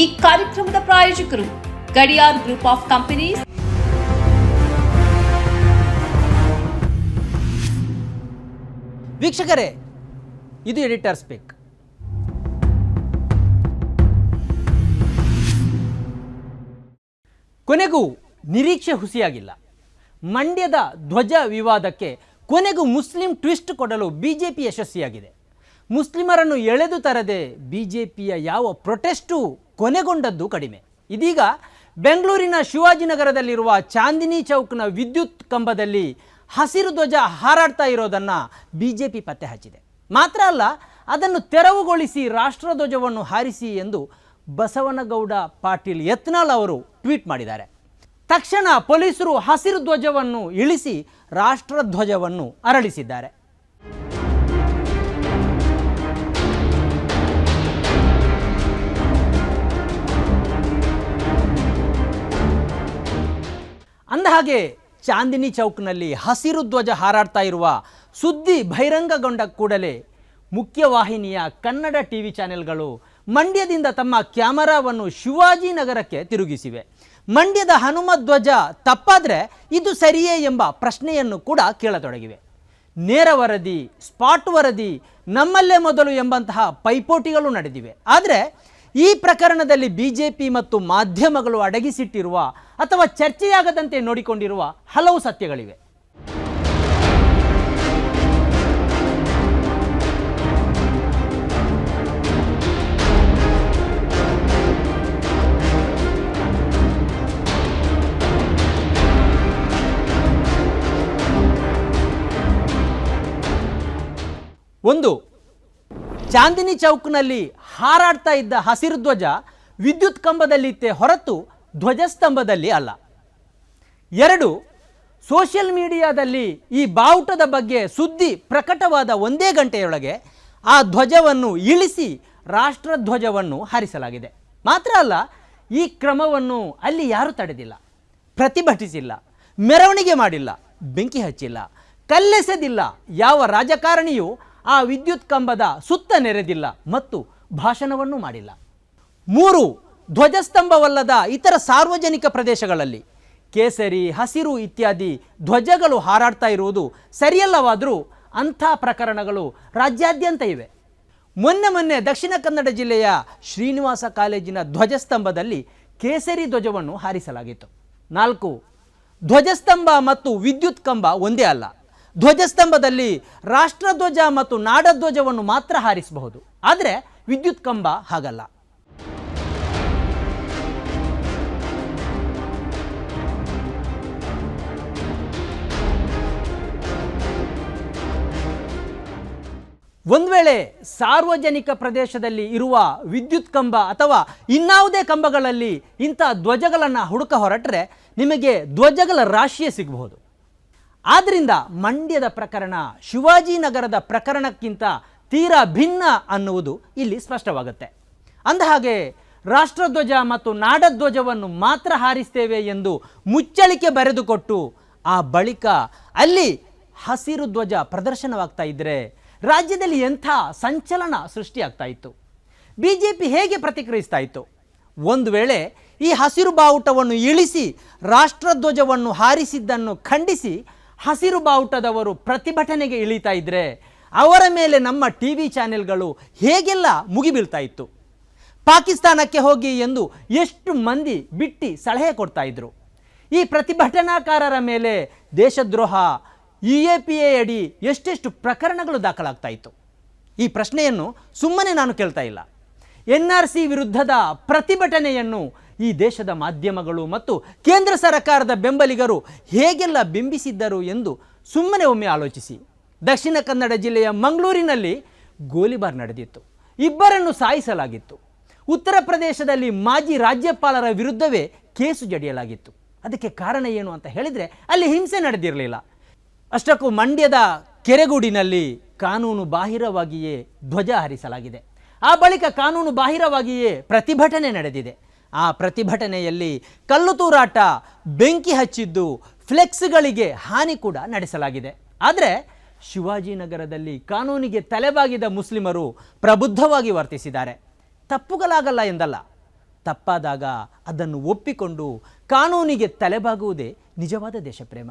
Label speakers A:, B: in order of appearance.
A: ಈ ಕಾರ್ಯಕ್ರಮದ ಪ್ರಾಯೋಜಕರು ಗಡಿಯಾರ್ ಗ್ರೂಪ್ ಆಫ್ ಕಂಪನೀಸ್.
B: ವೀಕ್ಷಕರೇ, ಇದು ಎಡಿಟರ್ ಸ್ಪೀಕ್. ಕೊನೆಗೂ ನಿರೀಕ್ಷೆ ಹುಸಿಯಾಗಿಲ್ಲ. ಮಂಡ್ಯದ ಧ್ವಜ ವಿವಾದಕ್ಕೆ ಕೊನೆಗೂ ಮುಸ್ಲಿಂ ಟ್ವಿಸ್ಟ್ ಕೊಡಲು ಬಿಜೆಪಿ ಯಶಸ್ವಿಯಾಗಿದೆ. ಮುಸ್ಲಿಮರನ್ನು ಎಳೆದು ತರದೆ ಬಿಜೆಪಿಯ ಯಾವ ಪ್ರೊಟೆಸ್ಟು ಕೊನೆಗೊಂಡದ್ದು ಕಡಿಮೆ. ಇದೀಗ ಬೆಂಗಳೂರಿನ ಶಿವಾಜಿನಗರದಲ್ಲಿರುವ ಚಾಂದಿನಿ ಚೌಕ್ನ ವಿದ್ಯುತ್ ಕಂಬದಲ್ಲಿ ಹಸಿರು ಧ್ವಜ ಹಾರಾಡ್ತಾ ಇರೋದನ್ನು ಬಿ ಜೆ ಪಿ ಪತ್ತೆ ಹಚ್ಚಿದೆ. ಮಾತ್ರ ಅಲ್ಲ, ಅದನ್ನು ತೆರವುಗೊಳಿಸಿ ರಾಷ್ಟ್ರಧ್ವಜವನ್ನು ಹಾರಿಸಿ ಎಂದು ಬಸವನಗೌಡ ಪಾಟೀಲ್ ಯತ್ನಾಳ್ ಅವರು ಟ್ವೀಟ್ ಮಾಡಿದ್ದಾರೆ. ತಕ್ಷಣ ಪೊಲೀಸರು ಹಸಿರು ಧ್ವಜವನ್ನು ಇಳಿಸಿ ರಾಷ್ಟ್ರಧ್ವಜವನ್ನು ಅರಳಿಸಿದ್ದಾರೆ. ಅಂದಹಾಗೆ ಚಾಂದಿನಿ ಚೌಕ್ನಲ್ಲಿ ಹಸಿರು ಧ್ವಜ ಹಾರಾಡ್ತಾ ಇರುವ ಸುದ್ದಿ ಬಹಿರಂಗಗೊಂಡ ಕೂಡಲೇ ಮುಖ್ಯವಾಹಿನಿಯ ಕನ್ನಡ ಟಿ ವಿ ಚಾನೆಲ್ಗಳು ಮಂಡ್ಯದಿಂದ ತಮ್ಮ ಕ್ಯಾಮರಾವನ್ನು ಶಿವಾಜಿನಗರಕ್ಕೆ ತಿರುಗಿಸಿವೆ. ಮಂಡ್ಯದ ಹನುಮ ಧ್ವಜ ತಪ್ಪಾದರೆ ಇದು ಸರಿಯೇ ಎಂಬ ಪ್ರಶ್ನೆಯನ್ನು ಕೂಡ ಕೇಳತೊಡಗಿವೆ. ನೇರ ವರದಿ, ಸ್ಪಾಟ್ ವರದಿ ನಮ್ಮಲ್ಲೇ ಮೊದಲು ಎಂಬಂತಹ ಪೈಪೋಟಿಗಳು ನಡೆದಿವೆ. ಆದರೆ ಈ ಪ್ರಕರಣದಲ್ಲಿ ಬಿಜೆಪಿ ಮತ್ತು ಮಾಧ್ಯಮಗಳು ಅಡಗಿಸಿಟ್ಟಿರುವ ಅಥವಾ ಚರ್ಚೆಯಾಗದಂತೆ ನೋಡಿಕೊಂಡಿರುವ ಹಲವು ಸತ್ಯಗಳಿವೆ. ಒಂದು ಚಾಂದಿನಿ ಚೌಕ್ನಲ್ಲಿ ಹಾರಾಡ್ತಾ ಇದ್ದ ಹಸಿರು ಧ್ವಜ ವಿದ್ಯುತ್ ಕಂಬದಲ್ಲಿತ್ತೆ ಹೊರತು ಧ್ವಜಸ್ತಂಭದಲ್ಲಿ ಅಲ್ಲ. ಎರಡು, ಸೋಷಿಯಲ್ ಮೀಡಿಯಾದಲ್ಲಿ ಈ ಬಾವುಟದ ಬಗ್ಗೆ ಸುದ್ದಿ ಪ್ರಕಟವಾದ ಒಂದೇ ಗಂಟೆಯೊಳಗೆ ಆ ಧ್ವಜವನ್ನು ಇಳಿಸಿ ರಾಷ್ಟ್ರಧ್ವಜವನ್ನು ಹಾರಿಸಲಾಗಿದೆ. ಮಾತ್ರ ಅಲ್ಲ, ಈ ಕ್ರಮವನ್ನು ಅಲ್ಲಿ ಯಾರೂ ತಡೆದಿಲ್ಲ. ಪ್ರತಿಭಟಿಸಿಲ್ಲ, ಮೆರವಣಿಗೆ ಮಾಡಿಲ್ಲ, ಬೆಂಕಿ ಹಚ್ಚಿಲ್ಲ, ಕಲ್ಲೆಸೆದಿಲ್ಲ ಯಾವ ರಾಜಕಾರಣಿಯೂ ಆ ವಿದ್ಯುತ್ ಕಂಬದ ಸುತ್ತ ನೆರೆದಿಲ್ಲ ಮತ್ತು ಭಾಷಣವನ್ನು ಮಾಡಿಲ್ಲ. ಮೂರು, ಧ್ವಜಸ್ತಂಭವಲ್ಲದ ಇತರ ಸಾರ್ವಜನಿಕ ಪ್ರದೇಶಗಳಲ್ಲಿ ಕೇಸರಿ, ಹಸಿರು ಇತ್ಯಾದಿ ಧ್ವಜಗಳು ಹಾರಾಡ್ತಾ ಇರುವುದು ಸರಿಯಲ್ಲವಾದರೂ ಅಂಥ ಪ್ರಕರಣಗಳು ರಾಜ್ಯಾದ್ಯಂತ ಇವೆ. ಮೊನ್ನೆ ಮೊನ್ನೆ ದಕ್ಷಿಣ ಕನ್ನಡ ಜಿಲ್ಲೆಯ ಶ್ರೀನಿವಾಸ ಕಾಲೇಜಿನ ಧ್ವಜಸ್ತಂಭದಲ್ಲಿ ಕೇಸರಿ ಧ್ವಜವನ್ನು ಹಾರಿಸಲಾಗಿತ್ತು. ನಾಲ್ಕು, ಧ್ವಜಸ್ತಂಭ ಮತ್ತು ವಿದ್ಯುತ್ ಕಂಬ ಒಂದೇ ಅಲ್ಲ. ಧ್ವಜಸ್ತಂಭದಲ್ಲಿ ರಾಷ್ಟ್ರಧ್ವಜ ಮತ್ತು ನಾಡಧ್ವಜವನ್ನು ಮಾತ್ರ ಹಾರಿಸಬಹುದು. ಆದರೆ ವಿದ್ಯುತ್ ಕಂಬ ಹಾಗಲ್ಲ. ಒಂದು ವೇಳೆ ಸಾರ್ವಜನಿಕ ಪ್ರದೇಶದಲ್ಲಿ ಇರುವ ವಿದ್ಯುತ್ ಕಂಬ ಅಥವಾ ಇನ್ನಾವುದೇ ಕಂಬಗಳಲ್ಲಿ ಇಂಥ ಧ್ವಜಗಳನ್ನು ಹುಡುಕ ಹೊರಟರೆ ನಿಮಗೆ ಧ್ವಜಗಳ ರಾಶಿಯೇ ಸಿಗಬಹುದು. ಆದ್ದರಿಂದ ಮಂಡ್ಯದ ಪ್ರಕರಣ ಶಿವಾಜಿನಗರದ ಪ್ರಕರಣಕ್ಕಿಂತ ತೀರಾ ಭಿನ್ನ ಅನ್ನುವುದು ಇಲ್ಲಿ ಸ್ಪಷ್ಟವಾಗುತ್ತೆ. ಅಂದಹಾಗೆ ರಾಷ್ಟ್ರಧ್ವಜ ಮತ್ತು ನಾಡಧ್ವಜವನ್ನು ಮಾತ್ರ ಹಾರಿಸ್ತೇವೆ ಎಂದು ಮುಚ್ಚಳಿಕೆ ಬರೆದುಕೊಟ್ಟು ಆ ಬಳಿಕ ಅಲ್ಲಿ ಹಸಿರು ಧ್ವಜ ಪ್ರದರ್ಶನವಾಗ್ತಾ ಇದ್ದರೆ ರಾಜ್ಯದಲ್ಲಿ ಎಂಥ ಸಂಚಲನ ಸೃಷ್ಟಿಯಾಗ್ತಾ ಇತ್ತು? ಬಿ ಜೆ ಪಿ ಹೇಗೆ ಪ್ರತಿಕ್ರಿಯಿಸ್ತಾ ಇತ್ತು? ಒಂದು ವೇಳೆ ಈ ಹಸಿರು ಬಾವುಟವನ್ನು ಇಳಿಸಿ ರಾಷ್ಟ್ರಧ್ವಜವನ್ನು ಹಾರಿಸಿದ್ದನ್ನು ಖಂಡಿಸಿ ಹಸಿರು ಬಾವುಟದವರು ಪ್ರತಿಭಟನೆಗೆ ಇಳಿತಾ ಇದ್ದರೆ ಅವರ ಮೇಲೆ ನಮ್ಮ ಟಿ ವಿ ಚಾನೆಲ್ಗಳು ಹೇಗೆಲ್ಲ ಮುಗಿಬೀಳ್ತಾ ಇತ್ತು? ಪಾಕಿಸ್ತಾನಕ್ಕೆ ಹೋಗಿ ಎಂದು ಎಷ್ಟು ಮಂದಿ ಬಿಟ್ಟು ಸಲಹೆ ಕೊಡ್ತಾ ಇದ್ರು? ಈ ಪ್ರತಿಭಟನಾಕಾರರ ಮೇಲೆ ದೇಶದ್ರೋಹ, ಇ ಎ ಪಿ ಎ ಅಡಿ ಎಷ್ಟೆಷ್ಟು ಪ್ರಕರಣಗಳು ದಾಖಲಾಗ್ತಾ ಇತ್ತು? ಈ ಪ್ರಶ್ನೆಯನ್ನು ಸುಮ್ಮನೆ ನಾನು ಕೇಳ್ತಾ ಇಲ್ಲ. ಎನ್ ಆರ್ ಸಿ ವಿರುದ್ಧದ ಪ್ರತಿಭಟನೆಯನ್ನು ಈ ದೇಶದ ಮಾಧ್ಯಮಗಳು ಮತ್ತು ಕೇಂದ್ರ ಸರ್ಕಾರದ ಬೆಂಬಲಿಗರು ಹೇಗೆಲ್ಲ ಬಿಂಬಿಸಿದ್ದರು ಎಂದು ಸುಮ್ಮನೆ ಒಮ್ಮೆ ಆಲೋಚಿಸಿ. ದಕ್ಷಿಣ ಕನ್ನಡ ಜಿಲ್ಲೆಯ ಮಂಗಳೂರಿನಲ್ಲಿ ಗೋಲಿಬಾರ್ ನಡೆದಿತ್ತು. ಇಬ್ಬರನ್ನು ಸಾಯಿಸಲಾಗಿತ್ತು. ಉತ್ತರ ಪ್ರದೇಶದಲ್ಲಿ ಮಾಜಿ ರಾಜ್ಯಪಾಲರ ವಿರುದ್ಧವೇ ಕೇಸು ಜಡಿಯಲಾಗಿತ್ತು. ಅದಕ್ಕೆ ಕಾರಣ ಏನು ಅಂತ ಹೇಳಿದರೆ ಅಲ್ಲಿ ಹಿಂಸೆ ನಡೆದಿರಲಿಲ್ಲ. ಅಷ್ಟಕ್ಕೂ ಮಂಡ್ಯದ ಕೆರೆಗೂಡಿನಲ್ಲಿ ಕಾನೂನು ಬಾಹಿರವಾಗಿಯೇ ಧ್ವಜ ಹರಿಸಲಾಗಿದೆ. ಆ ಬಳಿಕ ಕಾನೂನು ಬಾಹಿರವಾಗಿಯೇ ಪ್ರತಿಭಟನೆ ನಡೆದಿದೆ. ಆ ಪ್ರತಿಭಟನೆಯಲ್ಲಿ ಕಲ್ಲು ತೂರಾಟ, ಬೆಂಕಿ ಹಚ್ಚಿದ್ದು, ಫ್ಲೆಕ್ಸ್ಗಳಿಗೆ ಹಾನಿ ಕೂಡ ನಡೆಸಲಾಗಿದೆ. ಆದರೆ ಶಿವಾಜಿನಗರದಲ್ಲಿ ಕಾನೂನಿಗೆ ತಲೆಬಾಗಿದ ಮುಸ್ಲಿಮರು ಪ್ರಬುದ್ಧವಾಗಿ ವರ್ತಿಸಿದ್ದಾರೆ. ತಪ್ಪುಗಳಾಗಲ್ಲ ಎಂದಲ್ಲ, ತಪ್ಪಾದಾಗ ಅದನ್ನು ಒಪ್ಪಿಕೊಂಡು ಕಾನೂನಿಗೆ ತಲೆಬಾಗುವುದೇ ನಿಜವಾದ ದೇಶಪ್ರೇಮ.